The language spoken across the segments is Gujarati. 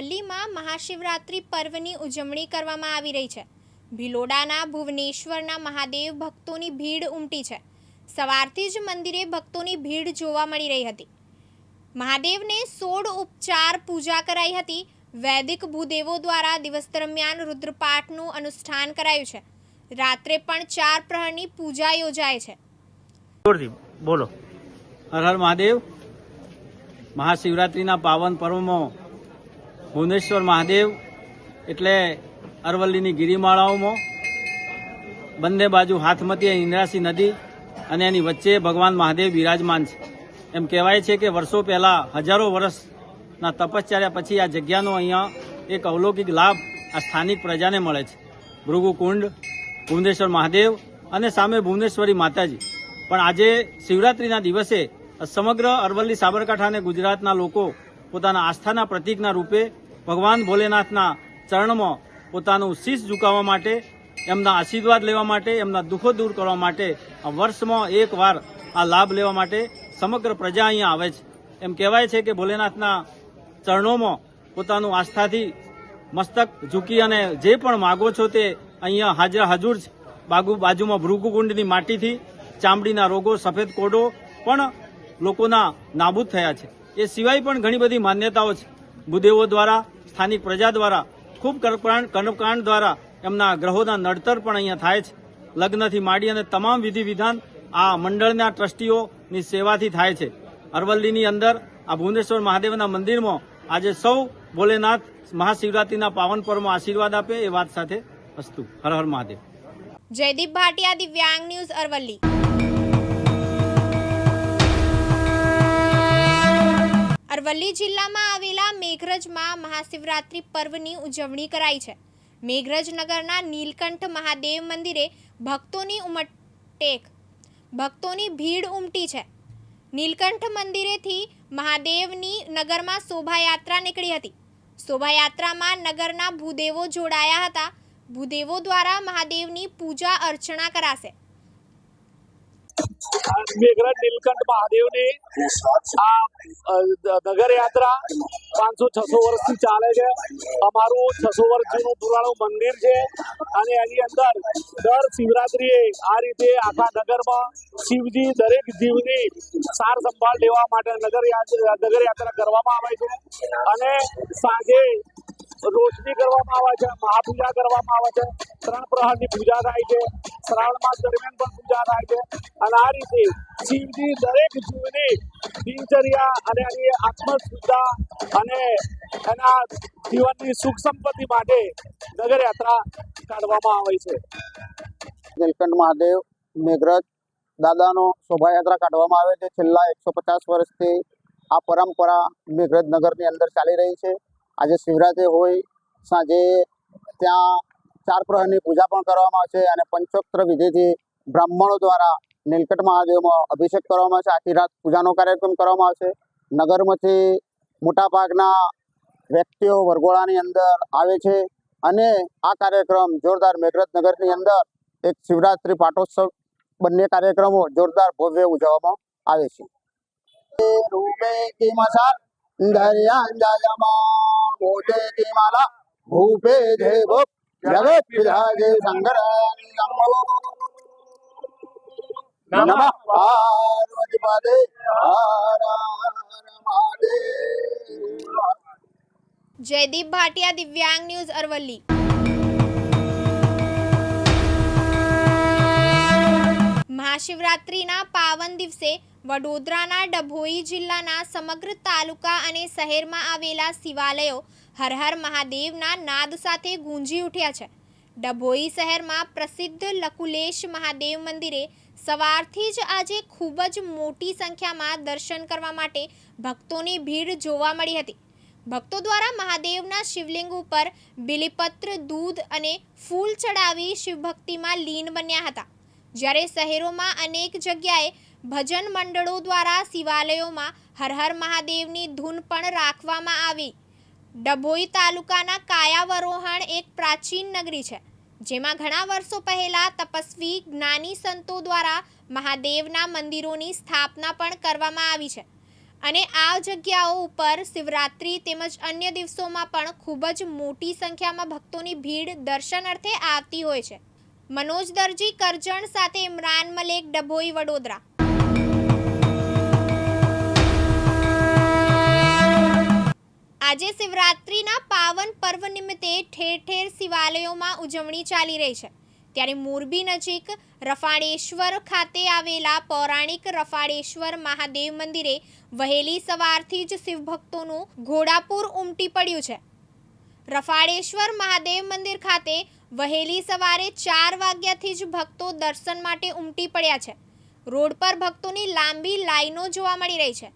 અરવલ્લીમાં મહાશિવરાત્રિ પર્વની ઉજવણી કરવામાં આવી રહી છે. ભિલોડાના ભુવનેશ્વરના મહાદેવ ભક્તોની ભીડ ઉમટી છે. સવારથી જ મંદિરે ભક્તોની ભીડ જોવા મળી રહી હતી. મહાદેવને સોળ ઉપચાર પૂજા કરાઈ હતી. વૈદિક ભૂદેવો દ્વારા દિવસ દરમિયાન રુદ્રપાઠનું અનુષ્ઠાન કરાયું છે. રાત્રે પણ ચાર પ્રહરની પૂજા યોજાય છે. બોલો. હર હર મહાદેવ. મહાશિવરાત્રિના પાવન પર્વમાં ભુવનેશ્વર મહાદેવ એટલે અરવલ્લીની ગિરિમાળાઓમાં બંને બાજુ હાથમતી ઇન્દ્રાસી નદી અને એની વચ્ચે ભગવાન મહાદેવ બિરાજમાન છે. એમ કહેવાય છે કે વર્ષો પહેલાં હજારો વર્ષના તપશ્ચર્યા પછી આ જગ્યાનો અહીંયા એક અવલૌકિક લાભ આ સ્થાનિક પ્રજાને મળે છે. ભૃગુકુંડ, ભુવનેશ્વર મહાદેવ અને સામે ભુવનેશ્વરી માતાજી. પણ આજે શિવરાત્રિના દિવસે સમગ્ર અરવલ્લી સાબરકાંઠા અને ગુજરાતના લોકો પોતાના આસ્થાના પ્રતીકના રૂપે ભગવાન ભોલેનાથના ચરણમાં પોતાનું શીશ ઝુકાવવા માટે, એમના આશીર્વાદ લેવા માટે, એમના દુઃખો દૂર કરવા માટે આ વર્ષમાં એકવાર આ લાભ લેવા માટે સમગ્ર પ્રજા અહીંયા આવે છે. એમ કહેવાય છે કે ભોલેનાથના ચરણોમાં પોતાનું આસ્થાથી મસ્તક ઝૂકી અને જે પણ માગો છો તે અહીંયા હાજર હાજર છે. બાગુ, બાજુમાં ભૃગુકુંડની માટીથી ચામડીના રોગો, સફેદ કોડો પણ લોકોના નાબૂદ થયા છે. એ સિવાય પણ ઘણી બધી માન્યતાઓ છે. ભૂદેવો દ્વારા, સ્થાનિક પ્રજા દ્વારા, ખૂબ કર્મકાંડ દ્વારા એમના ગ્રહોના નડતર પણ અહીંયા થાય છે. લગ્નથી માંડી અને તમામ વિધિ વિધાન આ મંડળના ટ્રસ્ટીઓની સેવાથી થાય છે. અરવલ્લીની અંદર આ ભુવનેશ્વર મહાદેવના મંદિરમાં આજે સૌ ભોલેનાથ મહાશિવરાત્રિના પાવન પર્વમાં આશીર્વાદ આપે એ વાત સાથે અસ્તુ. હર હર મહાદેવ. જયદીપ ભાટિયા, દિવ્યાંગ ન્યૂઝ અરવલ્લી. અરવલ્લી જિલ્લામાં આવેલા મેઘરજમાં મહાશિવરાત્રિ પર્વની ઉજવણી કરાઈ છે. મેઘરજ નગરના નીલકંઠ મહાદેવ મંદિરે ભક્તોની ઉમટેક, ભક્તોની ભીડ ઉમટી છે. નીલકંઠ મંદિરેથી મહાદેવની નગરમાં શોભાયાત્રા નીકળી હતી. શોભાયાત્રામાં નગરના ભૂદેવો જોડાયા હતા. ભૂદેવો દ્વારા મહાદેવની પૂજા અર્ચના કરાશે. મેઘરાજ નીલકંઠ મહાદેવની આ નગરયાત્રા નગર યાત્રા પાંચસો છસો વર્ષથી ચાલે છે અમારું છસો વર્ષ જૂનું પુરાણું મંદિર છે. અને એની અંદર દર શિવરાત્રીએ આ રીતે આખા નગરમાં શિવજી દરેક જીવની સાર સંભાળ લેવા માટે નગર નગર યાત્રા કરવામાં આવે છે અને સાંજે રોશની કરવામાં આવે છે, મહાપૂજા કરવામાં આવે છે ત્રણ પ્રહારની પૂજા થાય છે, શ્રાવણ માસ દરમિયાન પણ પૂજા થાય છે અને આ રીતે શિવજી દરેક જીવની દિનચર્યા અને એની આત્મશુદ્ધા અને એના જીવનની સુખ સંપત્તિ માટે નગર યાત્રા કાઢવામાં આવે છે. નીલકંઠ મહાદેવ, મેઘરજ દાદાનો શોભાયાત્રા કાઢવામાં આવે છે. છેલ્લા એકસો પચાસ વર્ષથી આ પરંપરા મેઘરજ નગરની અંદર ચાલી રહી છે. આજે શિવરાત્રિ હોય, સાંજે ત્યાં ચાર પ્રહરની પૂજા પણ કરવામાં આવે છે અને પંચોત્તર વિધિથી બ્રાહ્મણો દ્વારા નીલકંઠ મહાદેવમાં અભિષેક કરવામાં આવે છે. આખી રાત પૂજાનો કાર્યક્રમ કરવામાં આવે છે. નગરમાંથી મોટાભાગના વ્યક્તિઓ વરઘોડાની અંદર આવે છે અને આ કાર્યક્રમ જોરદાર મેઘરજ નગરની અંદર એક શિવરાત્રિ પાટોત્સવ બંને કાર્યક્રમો જોરદાર ભવ્ય ઉજવવામાં આવે છે. રૂપે કી મસા દરિયાંજયમાં મોટે કી માલા ભૂપે જય ભૂપ જગત પિતાજે શંકર નમઃ પાર્વતી પદે હર હર મહાદેવ જયદીપ ભાટિયા દિવ્યાંગ ન્યૂઝ અરવલ્લી મહાશિવરાત્રિના પાવન દિવસે વડોદરાના ડભોઈ જિલ્લાના સમગ્ર તાલુકા અને શહેરમાં આવેલા શિવાલયો હર હર મહાદેવના નાદ સાથે ગુંજી ઉઠ્યા છે. ડભોઈ શહેરમાં પ્રસિદ્ધ લકુલેશ મહાદેવ મંદિરે સવારથી જ આજે ખૂબ જ મોટી સંખ્યામાં દર્શન કરવા માટે ભક્તોની ભીડ જોવા મળી હતી. ભક્તો દ્વારા મહાદેવના શિવલિંગ ઉપર બિલીપત્ર, દૂધ અને ફૂલ ચડાવી શિવભક્તિમાં લીન બન્યા હતા. જ્યારે શહેરોમાં અનેક જગ્યાએ ભજન મંડળો દ્વારા શિવાલયોમાં હર હર મહાદેવની ધૂન પણ રાખવામાં આવી. ડભોઈ તાલુકાના કાયાવરોહણ એક પ્રાચીન નગરી છે, જેમાં ઘણા વર્ષો પહેલા તપસ્વી જ્ઞાની સંતો દ્વારા મહાદેવના મંદિરોની સ્થાપના પણ કરવામાં આવી છે. અને આ જગ્યાઓ ઉપર શિવરાત્રિ તેમજ અન્ય દિવસોમાં પણ ખૂબ જ મોટી સંખ્યામાં ભક્તોની ભીડ દર્શન અર્થે આવતી હોય છે. મનોજ દરજી કરજણ સાથે ઇમરાન મલેક, ડભોઈ, વડોદરા. આજે શિવરાત્રિના પાવન પર્વ નિમિત્તે ઠેર ઠેર શિવાલયોમાં ઉજવણી ચાલી રહી છે. ત્યારે મોરબી નજીક રફાળેશ્વર ખાતે આવેલા પૌરાણિક રફાળેશ્વર મહાદેવ મંદિરે વહેલી સવારથી જ શિવભક્તોનું ઘોડાપૂર ઉમટી પડ્યું છે. રફાળેશ્વર મહાદેવ મંદિર ખાતે વહેલી સવારે ચાર વાગ્યાથી જ ભક્તો દર્શન માટે ઉમટી પડ્યા છે. રોડ પર ભક્તોની લાંબી લાઈનો જોવા મળી રહી છે.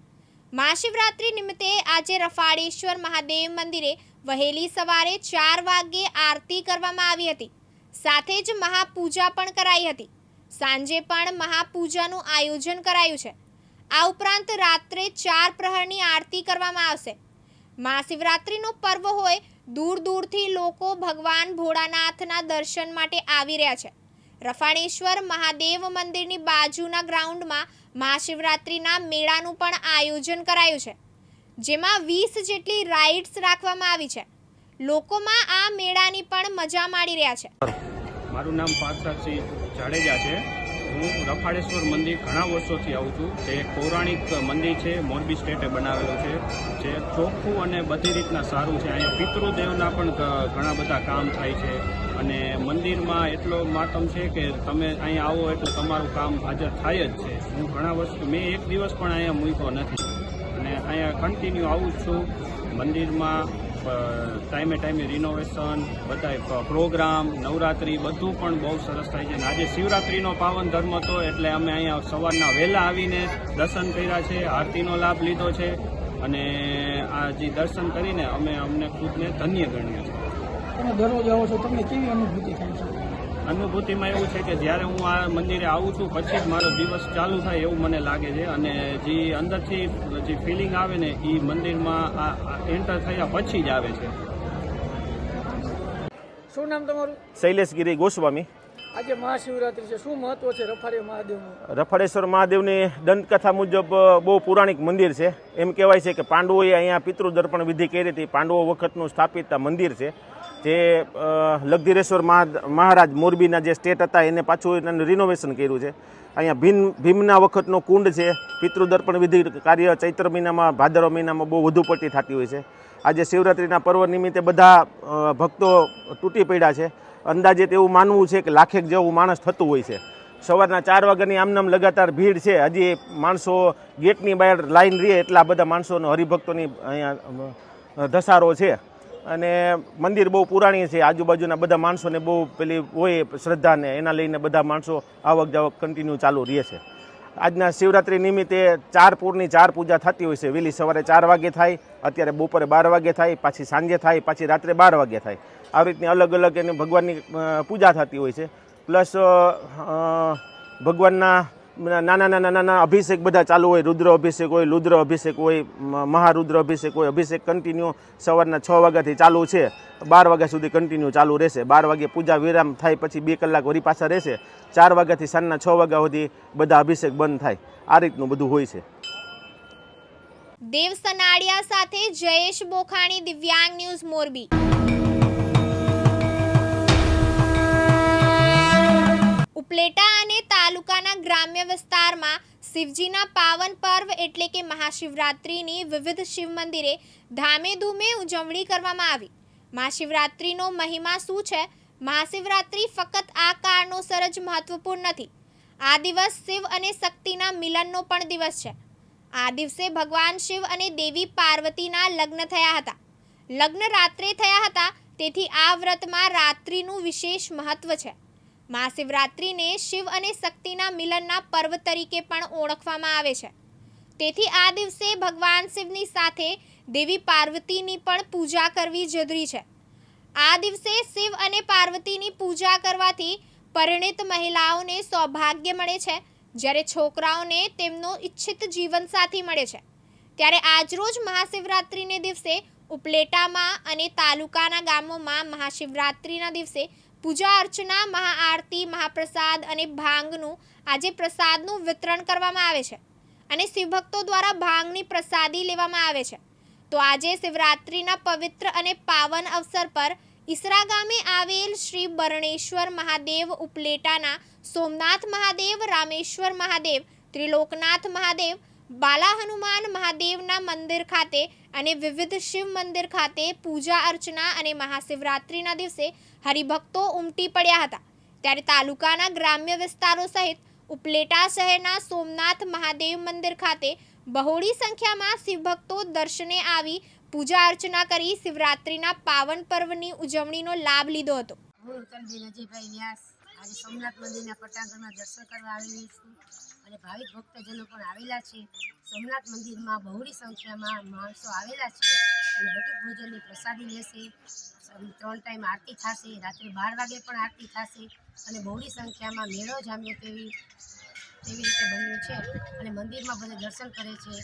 મહાશિવરાત્રિ નિમિત્તે આજે રફાળેશ્વર મહાદેવ મંદિરે વહેલી સવારે ચાર વાગ્યે આરતી કરવામાં આવી હતી. સાથે જ મહાપૂજા પણ કરાઈ હતી. સાંજે પણ મહાપૂજાનું આયોજન કરાયું છે. આ ઉપરાંત રાત્રે ચાર પ્રહરની આરતી કરવામાં આવશે. મહાશિવરાત્રિનો પર્વ હોય દૂર દૂરથી લોકો ભગવાન ભોળાનાથના દર્શન માટે આવી રહ્યા છે. રફાણેશ્વર મહાદેવ મંદિરની બાજુના ગ્રાઉન્ડમાં મહાશિવરાત્રિના મેળાનું પણ આયોજન કરાયું છે. જેમાં વીસ જેટલી રાઇડ્સ રાખવામાં આવી છે. લોકોમાં આ મેળાની પણ મજા માણી રહ્યા છે. મારું નામ પાર્થસિંહ જાડેજા છે. હું રફાળેશ્વર મંદિર ઘણા વર્ષોથી આવું છું. એક પૌરાણિક મંદિર છે, મોરબી સ્ટેટે બનાવેલું છે. જે ચોખ્ખું અને બધી રીતના સારું છે. અહીંયા પિતૃદેવના પણ ઘણા બધા કામ થાય છે. અને મંદિરમાં એટલો માતમ છે કે તમે અહીંયા આવો એટલે તમારું કામ હાજર થાય જ છે. હું ઘણા વર્ષ મેં એક દિવસ પણ અહીંયા મૂક્યો નથી. અને અહીંયા કન્ટિન્યુ આવું જ છું. મંદિરમાં ટાઈમે ટાઈમે રિનોવેશન બધા પ્રોગ્રામ નવરાત્રિ, બધું પણ બહુ સરસ થાય છે. અને આજે શિવરાત્રિનો પાવન ધર્મ હતો એટલે અમે અહીંયા સવારના વહેલા આવીને દર્શન કર્યા છે, આરતીનો લાભ લીધો છે. અને આ જે દર્શન કરીને અમે અમને ખુદને ધન્ય ગણીએ છીએ. તમે દરરોજ આવો છો તમને કેવી અનુભૂતિ થાય છે? અનુભૂતિમાં એવું છે કે જ્યારે હું આ મંદિરે આવું છું પછી જ મારો દિવસ ચાલુ થાય એવું મને લાગે છે. અને જે અંદરથી જે ફિલિંગ આવે ને એ મંદિરમાં આ એન્ટર થયા પછી જ આવે છે. શું નામ તમારું? શૈલેષગીરી ગોસ્વામી. આજે મહાશિવરાત્રિ છે. શું મહત્વ છે રફારી મહાદેવનું? રફાળેશ્વર મહાદેવની દંતકથા મુજબ બહુ પૌરાણિક મંદિર છે. એમ કહેવાય છે કે પાંડવોએ અહીંયા પિતૃદર્પણ વિધિ કરી હતી. પાંડવો વખતનું સ્થાપિત મંદિર છે. જે લગધીરેશ્વર મહારાજ મોરબીના જે સ્ટેટ હતા, એને પાછું એને રિનોવેશન કર્યું છે. અહીંયા ભીમ, ભીમના વખતનો કુંડ છે. પિતૃદર્પણ વિધિ કાર્ય ચૈત્ર મહિનામાં, ભાદરવ મહિનામાં બહુ વધુ પડતી થતી હોય છે. આજે શિવરાત્રિના પર્વ નિમિત્તે બધા ભક્તો તૂટી પડ્યા છે. અંદાજે એવું માનવું છે કે લાખેક જેવું માણસ થતું હોય છે. સવારના ચાર વાગ્યાની આમનામ લગાતાર ભીડ છે. હજી માણસો ગેટની બહાર લાઈન રહે એટલા બધા માણસોનો હરિભક્તોની અહીંયા ધસારો છે. અને મંદિર બહુ પુરાણી છે. આજુબાજુના બધા માણસોને બહુ પેલી હોય શ્રદ્ધાને, એના લઈને બધા માણસો આવક જાવક કન્ટિન્યુ ચાલુ રહે છે. આજના શિવરાત્રિ નિમિત્તે ચાર પૂરની ચાર પૂજા થતી હોય છે. વહેલી સવારે ચાર વાગે થાય, અત્યારે બપોરે બાર વાગે થાય, પાછી સાંજે થાય, પાછી રાત્રે બાર વાગે થાય. આવી રીતની અલગ અલગ એની ભગવાનની પૂજા થતી હોય છે. પ્લસ ભગવાનના નાના નાના નાના અભિષેક બધા ચાલુ હોય. રુદ્ર અભિષેક હોય રુદ્ર અભિષેક હોય મહારુદ્ર અભિષેક હોય. અભિષેક કન્ટિન્યુ સવારના છ વાગ્યાથી ચાલુ છે. બાર વાગ્યા સુધી કન્ટિન્યુ ચાલુ રહેશે. બાર વાગે પૂજા વિરામ થાય, પછી બે કલાક વળી પાછા રહેશે. ચાર વાગ્યાથી સાંજના છ વાગ્યા સુધી બધા અભિષેક બંધ થાય. આ રીતનું બધું હોય છે. દેવ સનાડિયા સાથે જયેશ બોખાણી, દિવ્યાંગ ન્યૂઝ મોરબી. ઉપલેટા અને તાલુકાના ગ્રામ્ય વિસ્તારમાં શિવજીના પાવન પર્વ એટલે કે મહાશિવરાત્રિની વિવિધ શિવ મંદિરે ધામે ધૂમે ઉજવણી કરવામાં આવી. મહાશિવરાત્રિનો મહિમા શું છે? મહાશિવરાત્રિ ફક્ત આ કારણોસર જ મહત્વપૂર્ણ નથી. આ દિવસ શિવ અને શક્તિના મિલનનો પણ દિવસ છે. આ દિવસે ભગવાન શિવ અને દેવી પાર્વતીના લગ્ન થયા હતા. લગ્ન રાત્રે થયા હતા, તેથી આ વ્રતમાં રાત્રિનું વિશેષ મહત્વ છે. મહાશિવરાત્રિને શિવ અને શક્તિના મિલનના પર્વ તરીકે પણ ઓળખવામાં આવે છે. તેથી આ દિવસે ભગવાન શિવની સાથે દેવી પાર્વતીની પણ પૂજા કરવી જરૂરી છે. આ દિવસે શિવ અને પાર્વતીની પૂજા કરવાથી પરિણિત મહિલાઓને સૌભાગ્ય મળે છે. જ્યારે છોકરાઓને તેમનો ઈચ્છિત જીવનસાથી મળે છે. ત્યારે આજરોજ મહાશિવરાત્રિને દિવસે ઉપલેટામાં અને તાલુકાના ગામોમાં મહાશિવરાત્રિના દિવસે પૂજા અર્ચના, મહાઆરતી, મહાપ્રસાદ અને ભાંગનું આજે પ્રસાદનું વિતરણ કરવામાં આવે છે અને શિવભક્તો દ્વારા ભાંગની પ્રસાદી લેવામાં આવે છે. તો આજે શિવરાત્રિના પવિત્ર અને પાવન અવસર પર ઈસરા ગામે આવેલ શ્રી બરણેશ્વર મહાદેવ ઉપલેટાના સોમનાથ મહાદેવ, રામેશ્વર મહાદેવ, ત્રિલોકનાથ મહાદેવ બાલા હનુમાન મહાદેવના મંદિર ખાતે અને વિવિધ શિવ મંદિર ખાતે પૂજા અર્ચના અને મહાશિવરાત્રિના દિવસે હરિભક્તો ઉમટી પડ્યા હતા. ત્યારે તાલુકાના ગ્રામ્ય વિસ્તારો સહિત ઉપલેટા શહેરના સોમનાથ મહાદેવ મંદિર ખાતે બહોળી સંખ્યામાં શિવભક્તો દર્શને આવી પૂજા અર્ચના કરી શિવરાત્રિના પાવન પર્વની ઉજવણીનો લાભ લીધો હતો. આજે સોમનાથ મંદિરના પટાંગણમાં દર્શન કરવા આવેલી છું. અને ભાવિક ભક્તજનો પણ આવેલા છે. સોમનાથ મંદિરમાં બહોળી સંખ્યામાં માણસો આવેલા છે. અને ભટુક ભોજનની પ્રસાદી લેશે. ત્રણ ટાઈમ આરતી થશે, રાત્રે બાર વાગે પણ આરતી થશે અને બહોળી સંખ્યામાં મેળો જામ્યો તેવી તેવી રીતે બન્યું છે. અને મંદિરમાં બધા દર્શન કરે છે,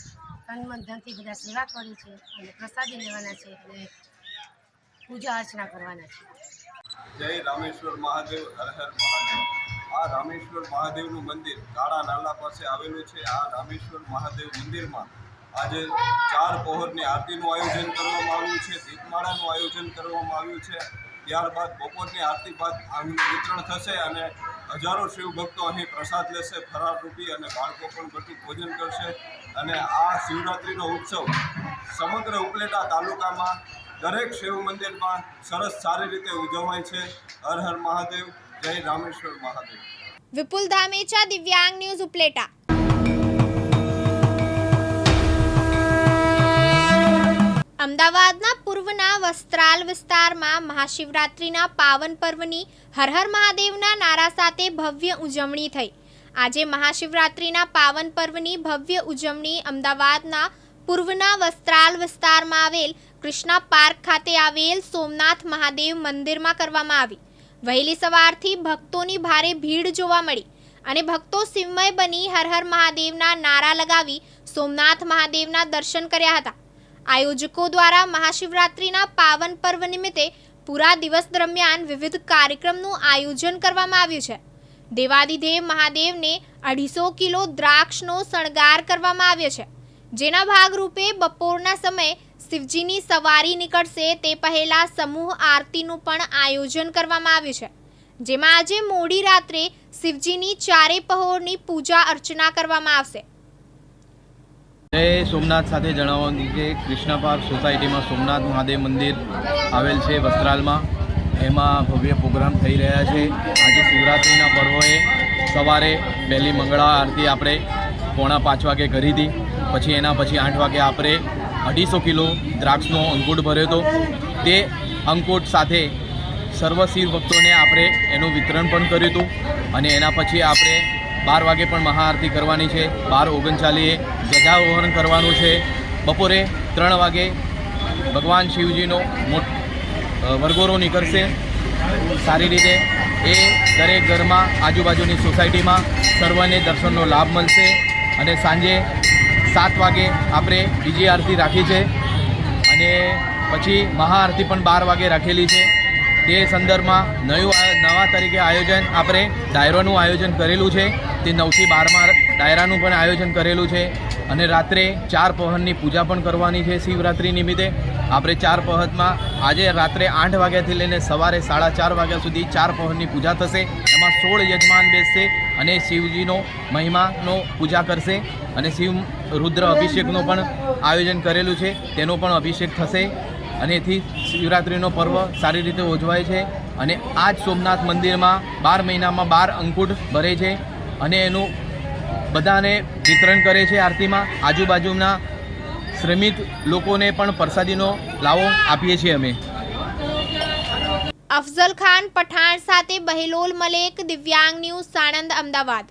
તન મન ધનથી બધા સેવા કરે છે અને પ્રસાદી લેવાના છે અને પૂજા અર્ચના કરવાના છે. જય રામેશ્વર મહાદેવ, હર હર મહાદેવ. આ રામેશ્વર મહાદેવનું મંદિર કાળા નાલા પાસે આવેલું છે. આ રામેશ્વર મહાદેવ મંદિરમાં આજે ચાર પહોરની આરતીનું આયોજન કરવામાં આવ્યું છે, દીપમાળાનું આયોજન કરવામાં આવ્યું છે. ત્યારબાદ બપોરની આરતી બાદ આનું વિતરણ થશે અને હજારો શિવભક્તો અહીં પ્રસાદ લેશે ફરાર રૂપી અને બાળકો પણ ઘટું ભોજન કરશે. અને આ શિવરાત્રિનો ઉત્સવ સમગ્ર ઉપલેટા તાલુકામાં દરેક શિવ મંદિરમાં સરસ સારી રીતે ઉજવાય છે. હર હર મહાદેવ, જય રામેશ્વર મહાદેવ. વિપુલ ધામેચા, દિવ્યાંગ ન્યૂઝ ઉપલેટા. અમદાવાદના પૂર્વના વસ્ત્રાલ વિસ્તારમાં મહાશિવરાત્રિના પાવન પર્વની હર હર મહાદેવના નારા સાથે ભવ્ય ઉજવણી થઈ. આજે મહાશિવરાત્રિના પાવન પર્વની ભવ્ય ઉજવણી અમદાવાદના પૂર્વના વસ્ત્રાલ વિસ્તારમાં આવેલ કૃષ્ણા પાર્ક ખાતે આવેલ સોમનાથ મહાદેવ મંદિરમાં કરવામાં આવી. વહેલી સવારથી ભક્તોની ભારે ભીડ જોવા મળી અને ભક્તો શિવમય બની હર હર મહાદેવના નારા લગાવી સોમનાથ મહાદેવના દર્શન કર્યા હતા. આયોજકો દ્વારા મહાશિવરાત્રિના પાવન પર્વ નિમિત્તે પૂરા દિવસ દરમિયાન વિવિધ કાર્યક્રમનું આયોજન કરવામાં આવ્યું છે. દેવાદિદેવ મહાદેવને અઢીસો કિલો દ્રાક્ષનો શણગાર કરવામાં આવ્યો છે. જેના ભાગરૂપે બપોરના સમયે શિવજીની સવારી નીકળશે તે પહેલાં સમૂહ આરતીનું પણ આયોજન કરવામાં આવ્યું છે. જેમાં આજે મોડી રાત્રે શિવજીની ચારે પહોરની પૂજા અર્ચના કરવામાં આવશે. જય સોમનાથ સાથે જણાવવાનું કે કૃષ્ણ પાર્ક સોસાયટીમાં સોમનાથ મહાદેવ મંદિર આવેલ છે વસ્ત્રાલમાં. એમાં ભવ્ય પ્રોગ્રામ થઈ રહ્યા છે. આજે શિવરાત્રિના પર્વએ સવારે પહેલી મંગળા આરતી આપણે પોણા પાંચ વાગે કરી હતી. પછી એના પછી આઠ વાગે આપણે અઢીસો કિલો દ્રાક્ષનો અંકુટ ભર્યો હતો. તે અંકુટ સાથે સર્વ ભક્તોને આપણે એનું વિતરણ પણ કર્યું હતું. અને એના પછી આપણે બાર વાગે પણ મહાઆરતી કરવાની છે. બાર ઓગણચાલીએ ધ્વજારોહણ કરવાનું છે. બપોરે ત્રણ વાગે ભગવાન શિવજીનો મોટ અ, નીકળશે. સારી રીતે એ દરેક ઘરમાં આજુબાજુની સોસાયટીમાં સર્વને દર્શનનો લાભ મળશે અને સાંજે સાત વાગે આપણે બીજી આરતી રાખી છે. અને પછી મહાઆરતી પણ બાર વાગે રાખેલી છે. તે સંદર્ભમાં આ- નવા તરીકે આયોજન આપણે ડાયરાનું આયોજન કરેલું છે. તે નવથી બારમાં ડાયરાનું પણ આયોજન કરેલું છે. અને રાત્રે ચાર પહરની પૂજા પણ કરવાની છે શિવરાત્રિ નિમિત્તે. આપણે ચાર પહરમાં આજે રાત્રે આઠ વાગ્યાથી લઈને સવારે સાડા ચાર વાગ્યા સુધી ચાર પહરની પૂજા થશે. એમાં સોળ યજમાન બેસશે અને શિવજીનો મહિમાનો પૂજા કરશે. અને શિવ રુદ્ર અભિષેકનો પણ આયોજન કરેલું છે. તેનો પણ અભિષેક થશે. અને એથી શિવરાત્રિનો પર્વ સારી રીતે ઉજવાય છે અને આ જ સોમનાથ મંદિરમાં બાર મહિનામાં બાર અંકુટ ભરે છે અને એનું બધાને વિતરણ કરે છે આરતીમાં. આજુબાજુના શ્રમિક લોકોને પણ પ્રસાદીનો લાવો આપીએ છીએ અમે. અફઝલ ખાન પઠાણ સાથે બહેલોલ મલેક, દિવ્યાંગ ન્યૂઝ સાણંદ, અમદાવાદ.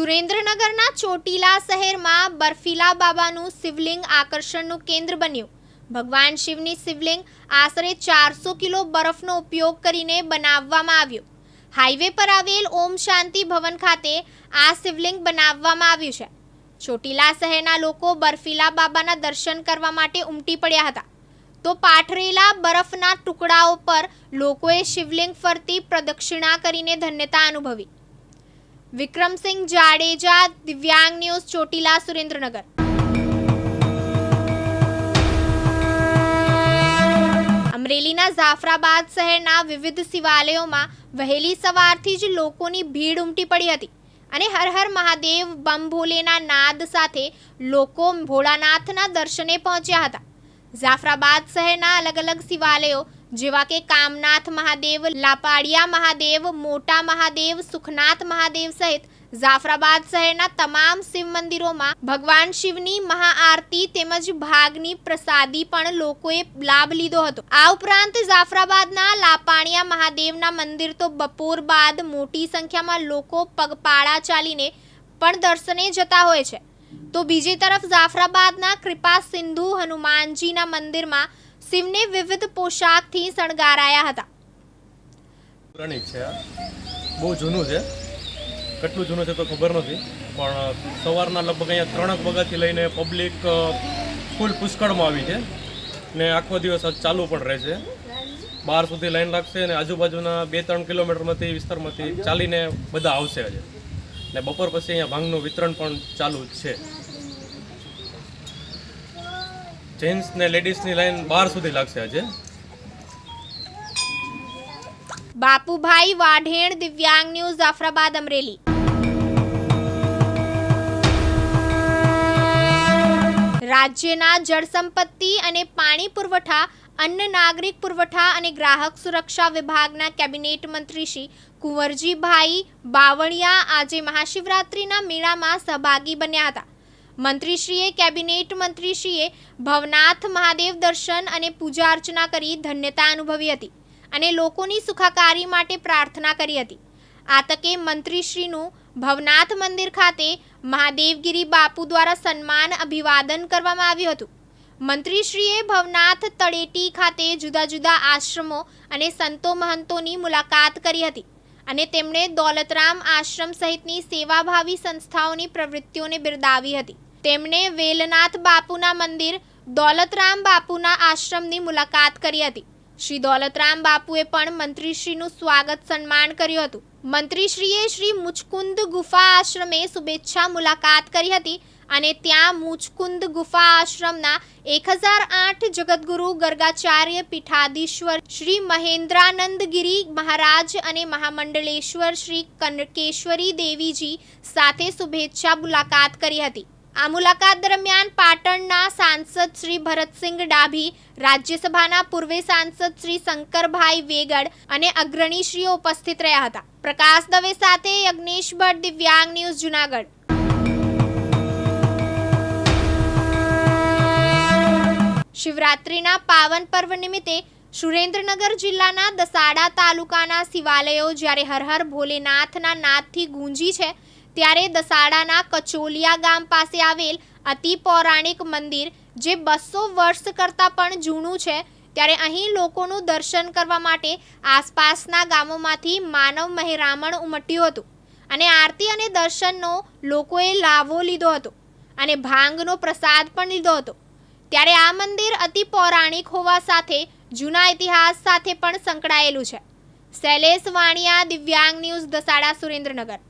સુરેન્દ્રનગરના ચોટીલા શહેરમાં બર્ફીલા બાબાનું શિવલિંગ આકર્ષણનું કેન્દ્ર બન્યું. ભગવાન શિવની શિવલિંગ આશરે ચારસો કિલો બરફનો ઉપયોગ કરીને બનાવવામાં આવ્યું. હાઈવે પર આવેલ ઓમ શાંતિ ભવન ખાતે આ શિવલિંગ બનાવવામાં આવ્યું છે. ચોટીલા શહેરના લોકો બર્ફીલા બાબાના દર્શન કરવા માટે ઉમટી પડ્યા હતા. તો પાથરેલા બરફના ટુકડાઓ પર લોકોએ શિવલિંગ ફરતી પ્રદક્ષિણા કરીને ધન્યતા અનુભવી. વિક્રમસિંહ જાડેજા, દિવ્યાંગ ન્યૂઝ, ચોટીલા, સુરેન્દ્રનગર. અમરેલીના જાફરાબાદ શહેરના વિવિધ શિવાલયોમાં વહેલી સવારથી જ લોકોની ભીડ ઉમટી પડી હતી અને હર હર મહાદેવ, બમ ભોલેના નાદ સાથે લોકો ભોળાનાથના દર્શને પહોંચ્યા હતા. જાફરાબાદ શહેરના અલગ અલગ શિવાલયો જેવા કે કામનાથ મહાદેવ, લાપાડિયા મહાદેવ, મોટા મહાદેવ, સુખનાથ મહાદેવ સહિત જાફરાબાદ શહેરના તમામ શિવ મંદિરોમાં ભગવાન શિવની મહાઆરતી તેમજ ભાગની પ્રસાદી પણ લોકોએ લાભ લીધો હતો. આ ઉપરાંત જાફરાબાદના લાપાણિયા મહાદેવના મંદિર તો બપોર બાદ મોટી સંખ્યામાં લોકો પગપાળા ચાલીને પણ દર્શને જતા હોય છે. તો બીજી તરફ જાફરાબાદના કૃપા સિંધુ હનુમાનજીના મંદિરમાં શિવને વિવિધ પોશાકથી શણગારાયા હતા. પૌરાણિક છે બહુ જૂનું છે. કેટલું જૂનું છે તો ખબર નથી. પણ સવારના લગભગ અહીંયા ત્રણેક વાગ્યાથી લઈને પબ્લિક ફૂલ પુષ્કળમાં આવી છે. ને આખો દિવસ ચાલુ પણ રહે છે. બાર સુધી લાઈન લાગશે અને આજુબાજુના બે ત્રણ કિલોમીટરમાંથી, વિસ્તારમાંથી ચાલીને બધા આવશે આજે. ને બપોર પછી અહીંયા ભાંગનું વિતરણ પણ ચાલુ છે. જેન્ટ્સ ને લેડીઝની લાઈન બાર સુધી લાગશે આજે. બાપુભાઈ વાઢેણ, દિવ્યાંગ ન્યૂઝ, જાફરાબાદ, અમરેલી. રાજ્યના જળસંપત્તિ અને પાણી પુરવઠા, અન્ન નાગરિક પુરવઠા અને ગ્રાહક સુરક્ષા વિભાગના કેબિનેટ મંત્રી શ્રી કુંવરજીભાઈ બાવળિયા આજે મહાશિવરાત્રિના મેળામાં સહભાગી બન્યા હતા. મંત્રીશ્રીએ, કેબિનેટ મંત્રીશ્રીએ ભવનાથ મહાદેવ દર્શન અને પૂજા અર્ચના કરી ધન્યતા અનુભવી હતી અને લોકોની સુખાકારી માટે પ્રાર્થના કરી હતી. આ તકે મંત્રીશ્રીનું ભવનાથ મંદિર ખાતે મહાદેવગીરી બાપુ દ્વારા સન્માન અભિવાદન કરવામાં આવ્યું હતું. મંત્રીશ્રીએ ભવનાથ તળેટી ખાતે જુદા જુદા આશ્રમો અને સંતો મહંતોની મુલાકાત કરી હતી અને તેમણે દોલતરામ આશ્રમ સહિતની સેવાભાવી સંસ્થાઓની પ્રવૃત્તિઓને બિરદાવી હતી. તેમણે વેલનાથ બાપુના મંદિર, દોલતરામ બાપુના આશ્રમની મુલાકાત કરી હતી. શ્રી દોલતરામ બાપુએ પણ મંત્રીશ્રીનું સ્વાગત સન્માન કર્યું હતું. મંત્રીશ્રીએ શ્રી મુચકુંદ ગુફા આશ્રમે શુભેચ્છા મુલાકાત કરી હતી અને ત્યાં મુચકુંદ ગુફા આશ્રમના એક હજાર આઠ જગદગુરુ ગર્ગાચાર્ય પીઠાધીશ્વર શ્રી મહેન્દ્રાનંદગીરી મહારાજ અને મહામંડલેશ્વર શ્રી કનકેશ્વરી દેવીજી સાથે શુભેચ્છા મુલાકાત કરી હતી. આ મુલાકાત દરમિયાન પાટણના સાંસદ શ્રી ભરતસિંહ ડાભી, રાજ્યસભાના પૂર્વે સાંસદ શ્રી શંકરભાઈ વેગડ અને અગ્રણીશ્રીઓ ઉપસ્થિત રહ્યા હતા. પ્રકાશ દવે સાથે યજ્ઞેશ ભટ્ટ, દિવ્યાંગ ન્યૂઝ, જુનાગઢ. શિવરાત્રિના પાવન પર્વ નિમિત્તે સુરેન્દ્રનગર જિલ્લાના દસાડા તાલુકાના શિવાલયો જ્યારે હર હર ભોલેનાથના નાદથી ગુંજી છે ત્યારે દસાડાના કચોલિયા ગામ પાસે આવેલ અતિ પૌરાણિક મંદિર, જે બસો વર્ષ કરતાં પણ જૂનું છે, ત્યારે અહીં લોકોનું દર્શન કરવા માટે આસપાસના ગામોમાંથી માનવ મહેરામણ ઉમટ્યું હતું અને આરતી અને દર્શનનો લોકોએ લાવો લીધો હતો અને ભાંગનો પ્રસાદ પણ લીધો હતો. ત્યારે આ મંદિર અતિ પૌરાણિક હોવા સાથે, જૂના ઇતિહાસ સાથે પણ સંકળાયેલું છે. શૈલેષ વાણિયા, દિવ્યાંગ ન્યૂઝ દસાડા સુરેન્દ્રનગર.